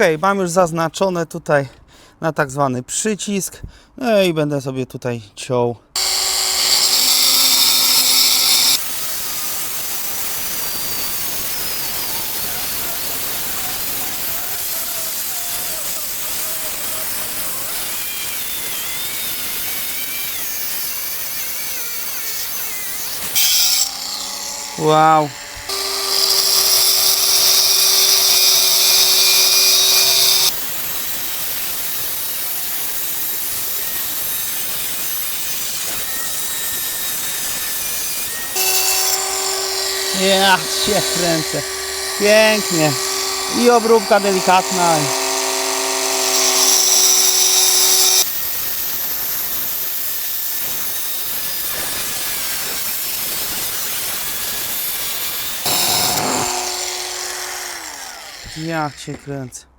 Ok, mam już zaznaczone tutaj na tak zwany przycisk. No i będę sobie tutaj ciął. Wow. Ja się kręcę. Pięknie. I obróbka delikatna. Ja się kręcę.